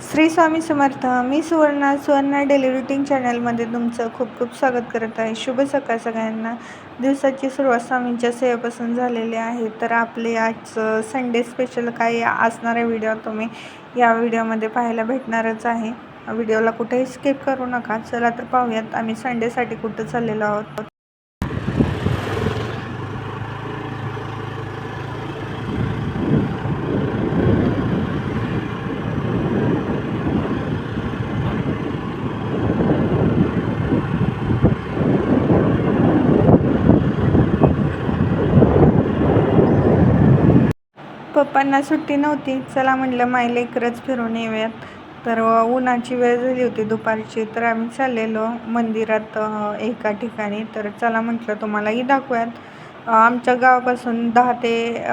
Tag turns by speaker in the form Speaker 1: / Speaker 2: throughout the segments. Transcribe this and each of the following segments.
Speaker 1: श्री स्वामी समर्थ मी Suvarna Suvarna daily routine चॅनलमध्ये तुमचं खूप खूप स्वागत करत आहे. शुभ सकाळ सगळ्यांना. दिवसाची सुरुवात स्वामींच्या सेवेपासून झालेली आहे. तर आपले आज संडे स्पेशल काय असणारा व्हिडिओ तुम्ही या व्हिडिओमध्ये पाहायला भेटणारच आहे. व्हिडिओला कुठेही स्किप करू नका. चला तर पाहूयात. आम्ही संडेसाठी कुठं चाललेलो आहोत? पप्पांना सुट्टी नव्हती. चला म्हटलं माय लेकरच फिरून येऊयात. तर उन्हाची वेळ झाली होती दुपारची तर आम्ही चाललेलो मंदिरात एका ठिकाणी. तर चला म्हटलं तुम्हालाही दाखवूयात. आमच्या गावापासून दहा ते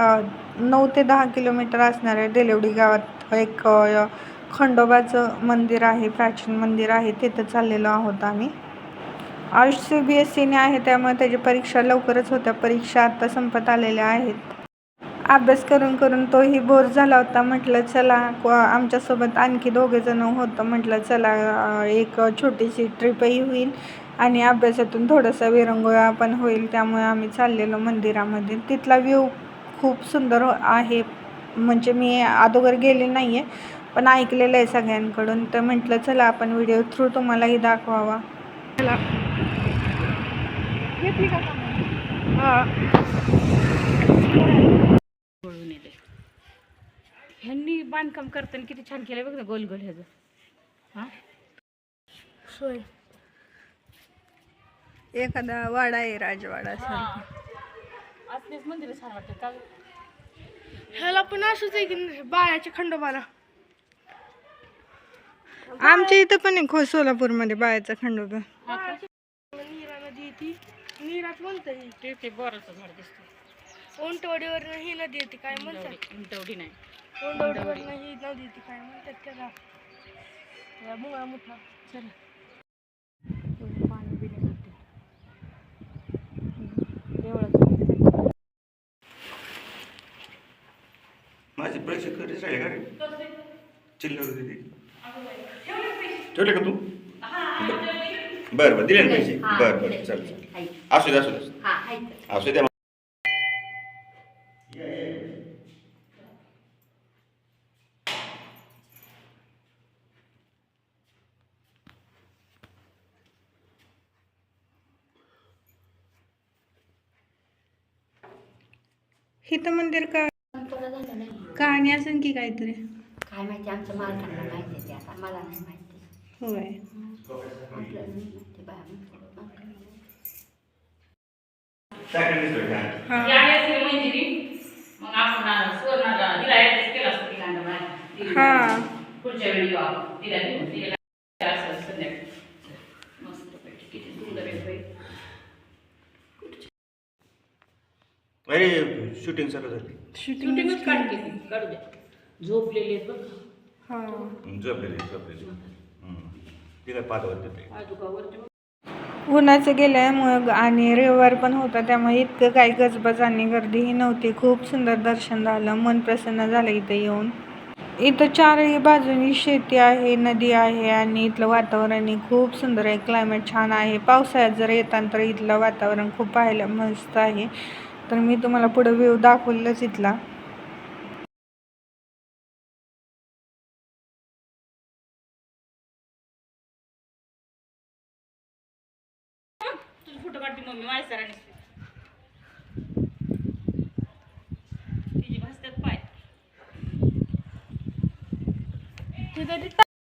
Speaker 1: नऊ ते दहा किलोमीटर असणाऱ्या देलेवडी गावात एक खंडोबाचं मंदिर आहे प्राचीन मंदिर आहे. तिथं चाललेलो आहोत आम्ही. आयुष सी बी एस सीने आहे त्यामुळे त्याची परीक्षा लवकरच होत्या. परीक्षा आत्ता संपत आलेल्या आहेत. अभ्यास करून करून तोही बोर झाला होता. म्हटलं चला क- आमच्यासोबत आणखी दोघेजणं होतं. म्हटलं चला एक छोटीशी ट्रिपही होईल आणि अभ्यासातून थोडासा विरंगुळा पण होईल. त्यामुळे आम्ही चाललेलो मंदिरामध्ये. तिथला व्ह्यू खूप सुंदर हो- आहे. म्हणजे मी अगोदर गेले नाही आहे पण ऐकलेलं आहे सगळ्यांकडून. तर म्हटलं चला आपण व्हिडिओ थ्रू तुम्हालाही दाखवावा.
Speaker 2: पळून येते. ह्यांनी बांधकाम करताना किती छान केलं बघ ना गोल गोल ह्याचं. हा?
Speaker 1: सोय. एखादा वाडा आहे राजवाडा
Speaker 2: असलेच मंदिर छान वाटतं का गं?
Speaker 3: ह्याला पण असंच आहे की बाळाच्या खंडोबाला.
Speaker 1: आमच्या इथं पण आहे खो सोलापूरमध्ये बायाचा खंडोबा?
Speaker 3: नीरा नदी येते. नीराच म्हणता
Speaker 2: ते ते बोराचं झाड दिसतं
Speaker 3: उंटवडीवर ही नदी येते काय म्हणतात?
Speaker 2: उंटवडी उंटवडी नाही.
Speaker 3: उंटवडीवर ही नदी येते काय म्हणतात त्याला? या मुळा मुठा
Speaker 2: चला. एवढं पाणी बिणी भरते देवळाचं
Speaker 4: माझे पैसे कधीच राहिले का? रे चिल्लर ठेवले का तू? बरं बरं दिले ना पैसे? बरं बरं चल चल असू दे असू दे. असू द्या
Speaker 1: हिथं मंदिर का? कहाणी असेल की काहीतरी?
Speaker 5: काय माहिती आमच्या मालकांना माहिती ते आता मला नाही माहिती.
Speaker 1: होय.
Speaker 5: आपल्याला नाही माहिती बाया म्हणतात.
Speaker 4: Second district, हा.
Speaker 2: ती आली असती मंजिरी मग आपण आ- सुवर्णाला तिला ऍड्रेस केला असतो तिला बाहेर.
Speaker 1: हा
Speaker 2: पुढच्या वेळी येऊ आपण. तिला घेऊन तिला असं संध्याकाळी मस्तपैकी किती सुंदर आहे बाई.
Speaker 4: अरे शूटिंग चालू झाली.
Speaker 2: शूटिंगच काढू द्या. झोपलेली आहेत बघ
Speaker 1: हा.
Speaker 4: झोपलेली झोपलेली हम्म. ती काय पाच वाजते
Speaker 2: आजोबावरती
Speaker 1: उन्हाचं गेल्यामुळं आणि रविवार पण होता त्यामुळे इतकं काही गजबज आणि गर्दीही नव्हती. खूप सुंदर दर्शन झालं मन प्रसन्न झालं इथं येऊन. इथं चारही बाजूनी शेती आहे नदी आहे आणि इथलं वातावरणही खूप सुंदर आहे. क्लायमेट छान आहे. पावसाळ्यात जर येताना तर इथलं वातावरण खूप पाहायला मस्त आहे. तर मी तुम्हाला पुढं व्ह्यू दाखवलंच इथला.
Speaker 2: तुझे फोटो काढते मम्मी माझ्या सरांनी तिची भासतात पाय
Speaker 3: तिथं ती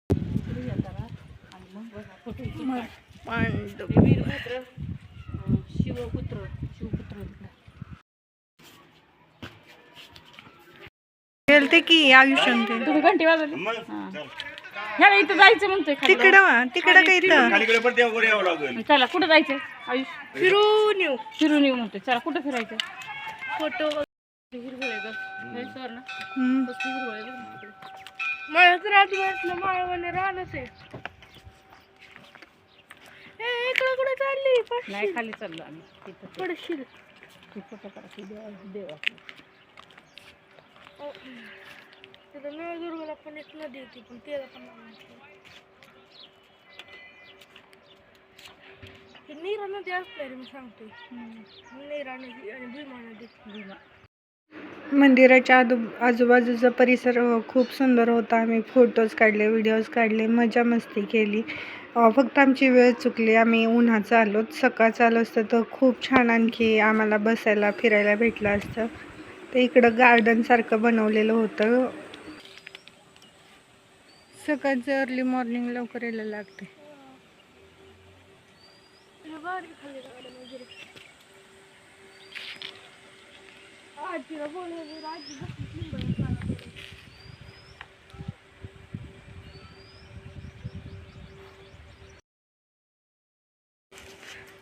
Speaker 2: पुढे जाता का? आणि मग बघा फोटो इथून काढ.
Speaker 1: पांड
Speaker 2: ते वीरभद्र अं, शिवपुत्र शिवपुत्र
Speaker 1: गेलते की आयुष्यात ते
Speaker 2: तुम्ही घंटी वाजवली? हा. ह्याला इथं जायचं म्हणतोय खाली.
Speaker 1: तिकडं तिकडं
Speaker 4: पण यावं लागेल.
Speaker 2: चला कुठं जायचं? आयुष
Speaker 3: फिरून येऊ
Speaker 2: फिरून येऊ म्हणतोय. चला कुठं फिरायचं?
Speaker 3: फोटो.
Speaker 2: हिरवळ आहे गं. हे सर ना
Speaker 1: हम्म.
Speaker 2: कसली हिरवळ आहे बघ ना तिकडे.
Speaker 3: मला तर आजूबाजूला माळवाने राहणच आहे. ए इकडं कुठे चालली? पडशील.
Speaker 2: नाही खाली चाललो आम्ही. तिथं ते-
Speaker 3: पडशील.
Speaker 2: ते फोटो काढा की देवा देवा.
Speaker 3: तिथं नळदुर्गला पण एक नदी होती पण त्याला पण नाव माहिती. नाही. ही नीरा नदी असणार मी सांगतोय नीरा नदी आणि भीमा नदी.
Speaker 1: मंदिराच्या आजू आजूबाजूचा परिसर खूप सुंदर होता. आम्ही फोटोज काढले व्हिडिओज काढले मजा मस्ती केली. फक्त आमची वेळ चुकली. आम्ही उन्हाचं आलो सकाळचं आलो असतं तर खूप छान आणखी आम्हाला बसायला फिरायला भेटलं असतं. तर इकडं गार्डनसारखं बनवलेलं होतं. सकाळचं अर्ली मॉर्निंग लवकर यायला लागते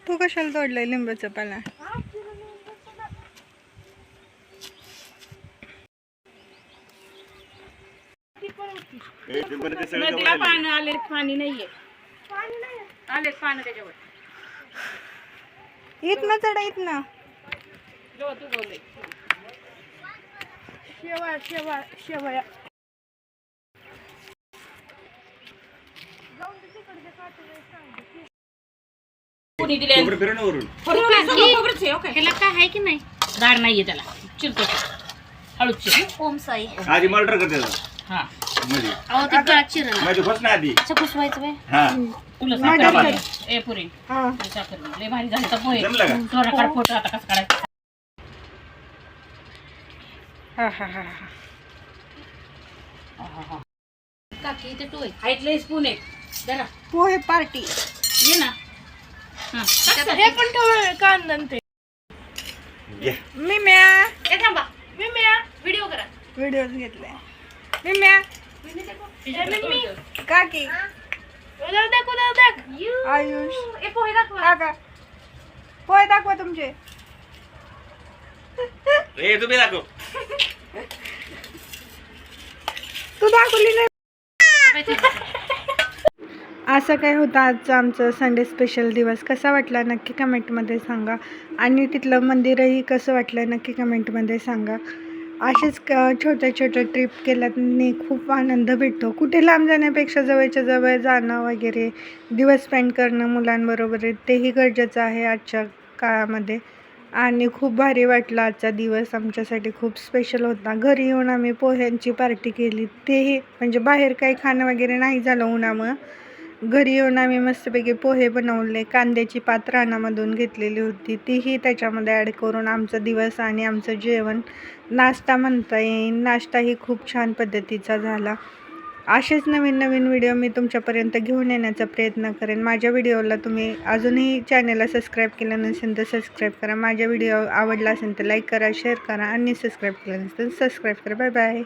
Speaker 1: तू कशाला तोडलाय लिंबाचा पाला
Speaker 3: आजीला नेऊन बसवलं. ती पण होती
Speaker 4: ए, ते बरं ते सगळं
Speaker 2: नदीला. पाणी आले पाणी नाहीये.
Speaker 3: पाणी नाही
Speaker 2: आले पाणी त्याच्यावर.
Speaker 1: इथनं चढा इथनं.
Speaker 2: जेव्हा तू बोलले.
Speaker 3: शेवाळ शेवाळ शेवया.
Speaker 2: कोणी दिले? काय आहे की नाही? दार नाहीये त्याला. चिरतो हळूच चिर.
Speaker 5: ओम साई.
Speaker 4: आधी मर्डर कर त्याला.
Speaker 2: हा.
Speaker 4: मध्ये.
Speaker 5: अहो ते गळात चिरलं
Speaker 4: मध्ये घोष ना आधी.
Speaker 5: असं घुसवायचं बाय
Speaker 4: हा.
Speaker 2: तुला
Speaker 1: माझ्या
Speaker 2: साखर
Speaker 1: घरी.
Speaker 2: दिली. ए पुरी.
Speaker 1: हा.
Speaker 2: साखर दिली. लय भारी झालं तर पोहे.
Speaker 4: जमलं का?
Speaker 2: थोडा काढ फोटो आता कसं काढायचं.
Speaker 1: हा हा हा हा.
Speaker 5: काकी ते टोय.
Speaker 2: आहेत लय स्पून एक जरा
Speaker 1: पोहे पार्टी.
Speaker 2: ये ना. हा
Speaker 3: हे पण ठेवलं कांदा आणि ते.
Speaker 4: घ्या.
Speaker 1: मी म्या.
Speaker 2: ए थांबा.
Speaker 3: मी म्या.
Speaker 2: व्हिडिओ करा.
Speaker 1: व्हिडिओज घेतले. मी म्या.
Speaker 3: मी
Speaker 1: काकी.
Speaker 3: दाख
Speaker 1: आयुष.
Speaker 2: ए पोहे दाखवा.
Speaker 1: काका. पोहे दाखवा तुमचे.
Speaker 4: ए तुम्ही दाखव.
Speaker 1: तू दाखवली नाही. असं काय होतं आजचं आमचं संडे स्पेशल दिवस? कसा वाटला? नक्की कमेंटमध्ये सांगा. आणि तिथलं मंदिरही कसं वाटलं? नक्की कमेंटमध्ये सांगा. असेच क छोट्या छोट्या ट्रिप केल्याने खूप आनंद भेटतो. कुठे लांब जाण्यापेक्षा जवळच्या जवळ जाणं वगैरे दिवस स्पेंड करणं मुलांबरोबर तेही गरजेचं आहे आजच्या काळामध्ये. आणि खूप भारी वाटला आजचा दिवस. आमच्यासाठी खूप स्पेशल होता. घरी येऊन आम्ही पोह्यांची पार्टी केली. तेही म्हणजे बाहेर काही खाणं वगैरे नाही झालं उन्हामुळं. घरी येऊन आम्ही मस्तपैकी पोहे बनवले कांद्याची पात रानामधून घेतलेली होती. तीही त्याच्यामध्ये ॲड करून आमचा दिवस आणि आमचं जेवण नाश्ता म्हणता येईल. नाश्ताही खूप छान पद्धतीचा झाला. असेच नवीन नवीन व्हिडिओ मी तुमच्यापर्यंत घेऊन येण्याचा प्रयत्न करेन. माझ्या व्हिडिओला तुम्ही अजूनही चॅनलला सबस्क्राईब केलं नसेल तर सबस्क्राईब करा. माझ्या व्हिडिओ आवडला असेल तर लाईक करा शेअर करा आणि सबस्क्राईब केलं नसेल तर सबस्क्राईब करा. Bye bye